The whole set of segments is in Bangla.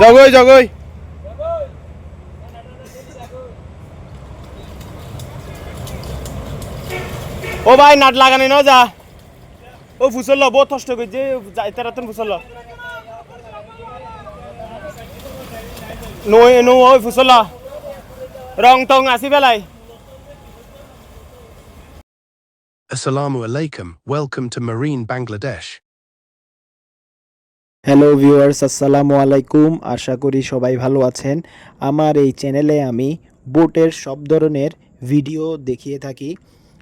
জগই জগই। ও ভাই নাট লাগানি ন যা। ও ফুসল বহুত কষ্ট করছে তারা তো ফুসল নই নো ওই ফুসল রং টং আসি বেলাই Assalamu alaikum, welcome to Marine Bangladesh. Hello viewers আসসালামু আলাইকুম। আশা করি সবাই ভালো আছেন। আমার এই চ্যানেলে আমি বোটের সব ধরনের ভিডিও দেখিয়ে থাকি।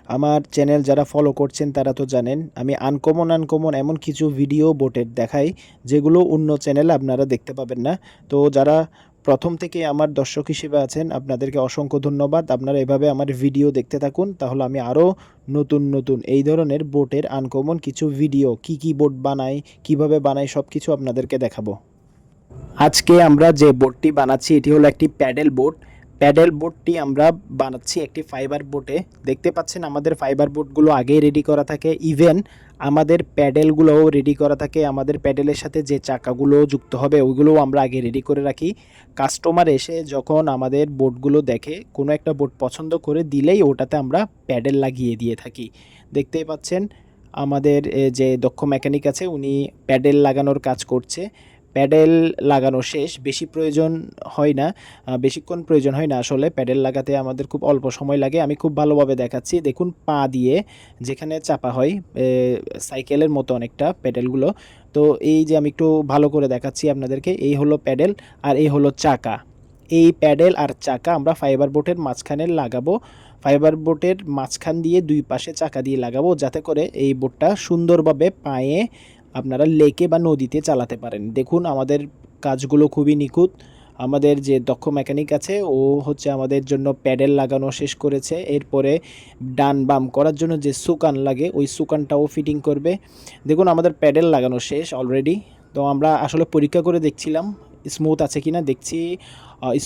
আমার চ্যানেল যারা ফলো করছেন, তারা তো জানেন, আমি আনকমন আনকমন এমন কিছু ভিডিও বোটের দেখাই, যেগুলো অন্য চ্যানেলে আপনারা দেখতে পাবেন না। তো যারা প্রথম থেকে আমার দর্শক হিসেবে আছেন, আপনাদেরকে অসংখ্য ধন্যবাদ। আপনারা এভাবে আমার ভিডিও দেখতে থাকুন, তাহলে আমি আরও নতুন নতুন এই ধরনের বোটের আনকমন কিছু ভিডিও কি কি বোট বানাই, কীভাবে বানাই সব কিছু আপনাদেরকে দেখাবো। আজকে আমরা যে বোটটি বানাচ্ছি, এটি হলো একটি প্যাডেল বোট প্যাডেল বোটটি আমরা বানাচ্ছি একটি ফাইবার বোটে দেখতে পাচ্ছেন আমাদের ফাইবার বোটগুলো আগেই রেডি করা থাকে। ইভেন আমাদের প্যাডেলগুলোও রেডি করা থাকে। আমাদের প্যাডেলের সাথে যে চাকাগুলো যুক্ত হবে, ওইগুলোও আমরা আগে রেডি করে রাখি। কাস্টমার এসে যখন আমাদের বোর্ডগুলো দেখে, কোনো একটা বোট পছন্দ করে দিলেই ওটাতে আমরা প্যাডেল লাগিয়ে দিয়ে থাকি। দেখতেই পাচ্ছেন, আমাদের যে দক্ষ মেকানিক আছে, উনি প্যাডেল লাগানোর কাজ করছে। প্যাডেল লাগানো শেষ, বেশি প্রয়োজন হয় না বেশিক্ষণ প্রয়োজন হয় না। আসলে প্যাডেল লাগাতে আমাদের খুব অল্প সময় লাগে। আমি খুব ভালোভাবে দেখাচ্ছি। দেখুন, পা দিয়ে যেখানে চাপা হয় সাইকেলের মতো অনেকটা প্যাডেলগুলো। তো এই যে আমি একটু ভালো করে দেখাচ্ছি আপনাদেরকে, এই হলো প্যাডেল আর এই হলো চাকা। এই প্যাডেল আর চাকা আমরা ফাইবার বোটের মাঝখানে লাগাবো। ফাইবার বোটের মাঝখান দিয়ে দুই পাশে চাকা দিয়ে লাগাবো, যাতে করে এই বোটটা সুন্দরভাবে পায়ে আপনারা লেকে বা নদীতে চালাতে পারেন। দেখুন, আমাদের কাজগুলো খুবই নিখুঁত। আমাদের যে দক্ষ মেকানিক আছে, ও হচ্ছে আমাদের জন্য প্যাডেল লাগানো শেষ করেছে। এরপরে ডান বাম করার জন্য যে সুকান লাগে, ওই সুকানটাও ফিটিং করবে। দেখুন, আমাদের প্যাডেল লাগানো শেষ অলরেডি তো আমরা আসলে পরীক্ষা করে দেখছিলাম স্মুথ আছে কিনা দেখছি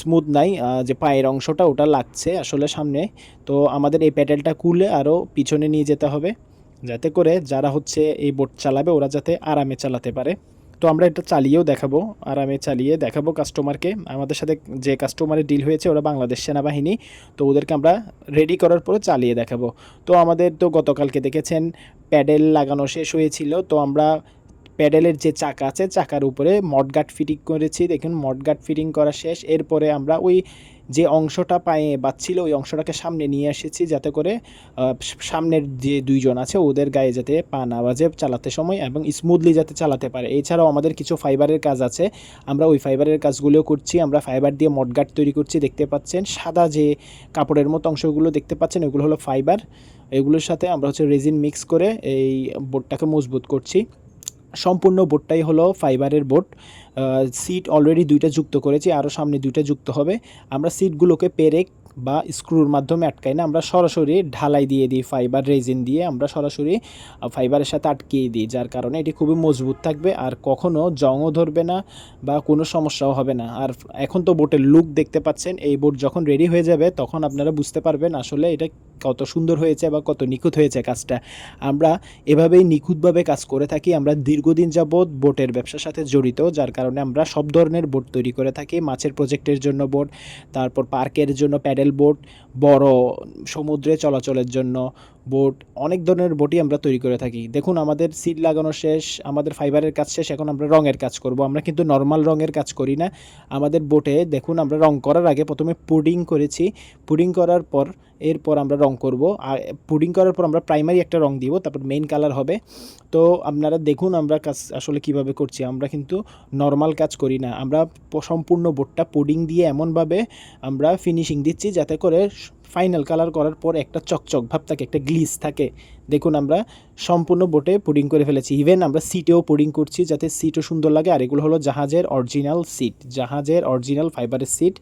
স্মুথ নাই যে পায়ের অংশটা ওটা লাগছে আসলে সামনে। তো আমাদের এই প্যাডেলটা খুলে আরও পিছনে নিয়ে যেতে হবে। যাতে করে যারা হচ্ছে এই বোট চালাবে, ওরা যাতে আরামে চালাতে পারে। তো আমরা এটা চালিয়েও দেখাবো, আরামে চালিয়ে দেখাবো কাস্টমারকে আমাদের সাথে যে কাস্টমারের ডিল হয়েছে, ওরা বাংলাদেশ সেনাবাহিনী, তো ওদেরকে আমরা রেডি করার পরে চালিয়ে দেখাবো। তো আমাদের তো গতকালকে দেখেছেন, প্যাডেল লাগানো শেষ হয়েছিল, তো আমরা প্যাডেলের যে চাকা আছে, চাকার উপরে মডগার্ড ফিটিং করেছি। দেখুন, মডগার্ড ফিটিং করা শেষ। এরপরে আমরা ওই যে অংশটা পায়ে বাচ্ছিল ওই অংশটাকে সামনে নিয়ে এসেছি যাতে করে সামনের যে দুইজন আছে, ওদের গায়ে যাতে পা না বাজে, চালাতে সময় এবং স্মুথলি যাতে চালাতে পারে। এছাড়াও আমাদের কিছু ফাইবারের কাজ আছে। আমরা ওই ফাইবারের কাজগুলোও করছি। আমরা ফাইবার দিয়ে মডগার্ড তৈরি করছি, দেখতে পাচ্ছেন। সাদা যে কাপড়ের মতো অংশগুলো দেখতে পাচ্ছেন এগুলো হলো ফাইবার এগুলোর সাথে আমরা হচ্ছে রেজিন মিক্স করে এই বোর্ডটাকে মজবুত করছি। সম্পূর্ণ বোটটাই হলো ফাইবারের বোট সিট অলরেডি দুইটা যুক্ত করেছি আরও সামনে দুইটা যুক্ত হবে। আমরা সিটগুলোকে পেরেক বা স্ক্রুর মাধ্যমে আটকাই না, আমরা সরাসরি ঢালাই দিয়ে দিই ফাইবার রেজিন দিয়ে, আমরা সরাসরি ফাইবারের সাথে আটকিয়ে দিই, যার কারণে এটি খুবই মজবুত থাকবে আর কখনো জংও ধরবে না বা কোনো সমস্যাও হবে না। আর এখন তো বোটের লুক দেখতে পাচ্ছেন, এই বোট যখন রেডি হয়ে যাবে, তখন আপনারা বুঝতে পারবেন আসলে এটা কত সুন্দর হয়েছে বা কত নিখুঁত হয়েছে কাজটা। আমরা এভাবেই নিখুঁতভাবে কাজ করে থাকি, আমরা দীর্ঘদিন যাবৎ বোটের ব্যবসার সাথে জড়িত, যার কারণে আমরা সব ধরনের বোট তৈরি করে থাকি, মাছের প্রজেক্টের জন্য বোট তারপর পার্কের জন্য প্যাডেল বোট বড় সমুদ্রে চলাচলের জন্য বোট, অনেক ধরনের বোটই আমরা তৈরি করে থাকি। দেখুন, আমাদের সিট লাগানো শেষ, আমাদের ফাইবারের কাজ শেষ, এখন আমরা রঙের কাজ করব। আমরা কিন্তু নর্মাল রঙের কাজ করি না। আমাদের বোটে দেখুন, আমরা রং করার আগে প্রথমে পুডিং করেছি। পুডিং করার পর, এরপর আমরা রং করব। আর পুডিং করার পর আমরা প্রাইমারি একটা রং দিব, তারপর মেইন কালার হবে। তো আপনারা দেখুন, আমরা কাজ আসলে কীভাবে করছি। আমরা কিন্তু নর্মাল কাজ করি না। আমরা সম্পূর্ণ বোটটা পুডিং দিয়ে এমনভাবে আমরা ফিনিশিং দিচ্ছি যাতে করে ফাইনাল কালার করার পর একটা চকচক ভাব থাকে, একটা গ্লিস থাকে। দেখুন আমরা সম্পূর্ণ বোটে পুডিং করে ফেলেছি। ইভেন আমরা সিটেও পুডিং করছি যাতে সিটও সুন্দর লাগে। আর এগুলো হলো জাহাজের অরিজিনাল সিট জাহাজের অরিজিনাল ফাইবারের সিট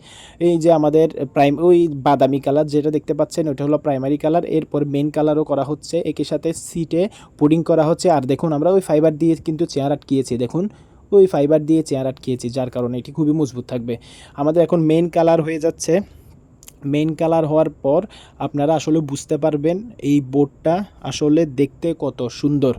এই যে আমাদের প্রাইম ওই বাদামি কালার যেটা দেখতে পাচ্ছেন, ওটা হলো প্রাইমারি কালার। এরপর মেন কালারও করা হচ্ছে। একই সাথে সিটে পুডিং করা হচ্ছে। আর দেখুন আমরা ওই ফাইবার দিয়ে কিন্তু চেয়ার আটকিয়েছি। দেখুন, ওই ফাইবার দিয়ে চেয়ার আটকিয়েছি, যার কারণে এটি খুবই মজবুত থাকবে। আমাদের এখন মেন কালার হয়ে যাচ্ছে মেইন কালার হওয়ার পর আপনারা আসলে বুঝতে পারবেন এই বোর্ডটা আসলে দেখতে কত সুন্দর।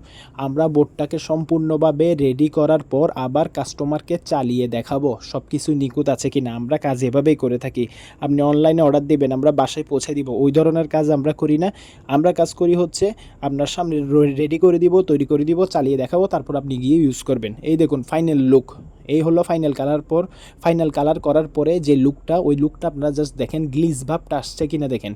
আমরা বোর্ডটাকে সম্পূর্ণভাবে রেডি করার পর আবার কাস্টমারকে চালিয়ে দেখাবো সব কিছু নিখুঁত আছে কি না আমরা কাজ এভাবেই করে থাকি। আপনি অনলাইনে অর্ডার দেবেন, আমরা বাসায় পৌঁছে দিব। ওই ধরনের কাজ আমরা করি না। আমরা কাজ করি হচ্ছে আপনার সামনে রেডি করে দিব, তৈরি করে দিব, চালিয়ে দেখাবো, তারপর আপনি গিয়ে ইউজ করবেন। এই দেখুন ফাইনাল লুক এই হলো ফাইনাল কালার পর ফাইনাল কালার করার পরে যে লুকটা ওই লুকটা আপনারা জাস্ট দেখেন গ্লিজ ভাবটা আসছে কিনা দেখেন।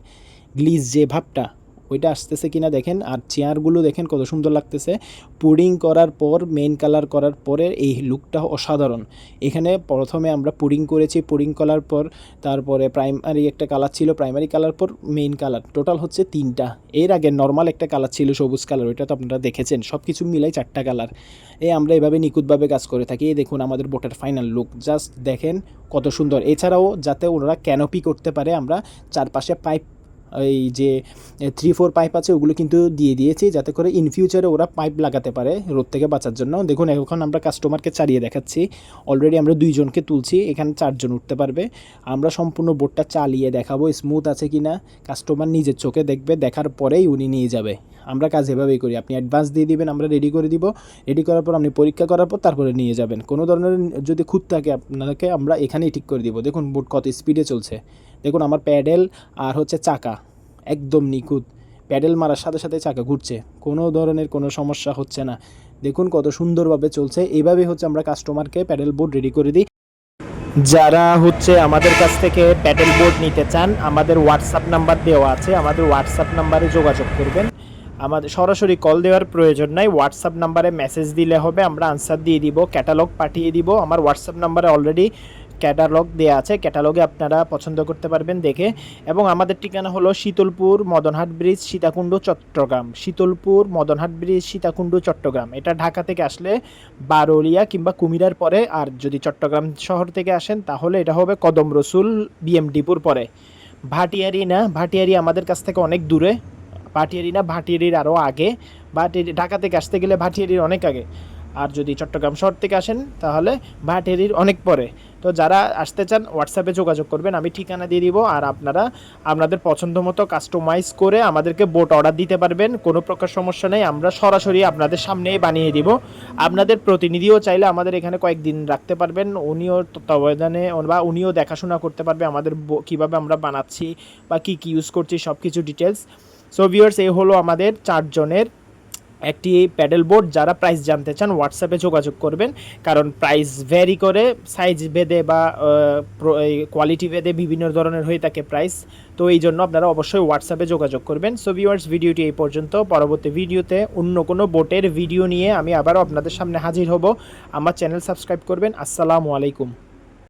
গ্লিজ যে ভাবটা ওইটা আসতেছে কিনা দেখেন, আর চেয়ারগুলো দেখেন কত সুন্দর লাগতেছে। পুডিং করার পর মেইন কালার করার পরে এই লুকটা অসাধারণ। এখানে প্রথমে আমরা পুডিং করেছি পুডিং করার পর তারপরে প্রাইমারি একটা কালার ছিল প্রাইমারি কালার পর মেইন কালার টোটাল হচ্ছে তিনটা। এর আগে নর্মাল একটা কালার ছিল সবুজ কালার ওইটা তো আপনারা দেখেছেন। সব কিছু মিলাই চারটা কালার এই আমরা এভাবে নিখুঁতভাবে কাজ করে থাকি। এই দেখুন আমাদের বোটের ফাইনাল লুক জাস্ট দেখেন কত সুন্দর। এছাড়াও যাতে ওনারা ক্যানোপি করতে পারে, আমরা চারপাশে পাইপ এই যে থ্রি ফোর পাইপ আছে, ওগুলো কিন্তু দিয়ে দিয়েছি যাতে করে ইন ফিউচারে ওরা পাইপ লাগাতে পারে রোদ থেকে বাঁচার জন্য। দেখুন, এখন আমরা কাস্টমারকে চালিয়ে দেখাচ্ছি। অলরেডি আমরা দুইজনকে তুলছি, এখানে চারজন উঠতে পারবে। আমরা সম্পূর্ণ বোর্ডটা চালিয়ে দেখাবো স্মুথ আছে কি না কাস্টমার নিজের চোখে দেখবে, দেখার পরেই উনি নিয়ে যাবে। আমরা কাজ এভাবেই করি, আপনি অ্যাডভান্স দিয়ে দিবেন, আমরা রেডি করে দিব। রেডি করার পর আপনি পরীক্ষা করার পর তারপরে নিয়ে যাবেন। কোনো ধরনের যদি খুঁত থাকে, আপনাকে আমরা এখানেই ঠিক করে দিব। দেখুন বোট কত স্পিডে চলছে। দেখুন আমার প্যাডেল আর হচ্ছে চাকা একদম নিখুঁত। প্যাডেল মারার সাথে সাথে চাকা ঘুরছে, কোনো ধরনের কোনো সমস্যা হচ্ছে না। দেখুন কত সুন্দরভাবে চলছে। এইভাবে হচ্ছে আমরা কাস্টমারকে প্যাডেল বোর্ড রেডি করে দিই। যারা হচ্ছে আমাদের কাছ থেকে প্যাডেল বোর্ড নিতে চান, আমাদের হোয়াটসঅ্যাপ নাম্বার দেওয়া আছে। আমাদের হোয়াটসঅ্যাপ নাম্বারে যোগাযোগ করবেন। আমাদের সরাসরি কল দেওয়ার প্রয়োজন নাই। হোয়াটসঅ্যাপ নাম্বারে মেসেজ দিলে হবে। আমরা আনসার দিয়ে দিব ক্যাটালগ পাঠিয়ে দিব। আমার হোয়াটসঅ্যাপ নাম্বারে অলরেডি ক্যাটালগ দেওয়া আছে। ক্যাটালগে আপনারা পছন্দ করতে পারবেন দেখে। এবং আমাদের ঠিকানা হলো শীতলপুর মদনহাট ব্রিজ, সীতাকুণ্ড, চট্টগ্রাম। শীতলপুর মদনহাট ব্রিজ, সীতাকুণ্ড, চট্টগ্রাম। এটা ঢাকা থেকে আসলে বারোলিয়া কিংবা কুমিরার পরে। আর যদি চট্টগ্রাম শহর থেকে আসেন, তাহলে এটা হবে কদম রসুল বিএমডিপুর পরে। ভাটিয়ারি না ভাটিয়ারি আমাদের কাছ থেকে অনেক দূরে। ভাটিয়ারি না ভাটিয়ারির আরও আগে। ভাটিয়ারি, ঢাকা থেকে আসতে গেলে ভাটিয়ারির অনেক আগে। আর যদি চট্টগ্রাম শহর থেকে আসেন, তাহলে ভাটিয়ারির অনেক পরে। তো যারা আসতে চান হোয়াটসঅ্যাপে যোগাযোগ করবেন, আমি ঠিকানা দিয়ে দিব আর আপনারা আপনাদের পছন্দ মতো কাস্টমাইজ করে আমাদেরকে বোট অর্ডার দিতে পারবেন, কোনো প্রকার সমস্যা নেই, আমরা সরাসরি আপনাদের সামনেই বানিয়ে দিব। আপনাদের প্রতিনিধিও চাইলে আমাদের এখানে কয়েকদিন রাখতে পারবেন, উনিও তত্ত্বাবধানে বা উনিও দেখাশোনা করতে পারবে আমাদের কীভাবে আমরা বানাচ্ছি বা কী কী ইউজ করছি সব কিছু ডিটেলস সো ভিউয়ার্স এই হলো আমাদের চারজনের একটি প্যাডেল বোর্ড যারা প্রাইস জানতে চান হোয়াটসঅ্যাপে যোগাযোগ করবেন। কারণ প্রাইস ভ্যারি করে সাইজ ভেদে বা কোয়ালিটি ভেদে বিভিন্ন ধরনের হয়ে থাকে প্রাইস তো এই জন্য আপনারা অবশ্যই হোয়াটসঅ্যাপে যোগাযোগ করবেন। সো ভিউয়ার্স ভিডিওটি এই পর্যন্ত। পরবর্তী ভিডিওতে অন্য কোনো বোটের ভিডিও নিয়ে আমি আবারও আপনাদের সামনে হাজির হব। আমার চ্যানেল সাবস্ক্রাইব করবেন। আসসালামু আলাইকুম।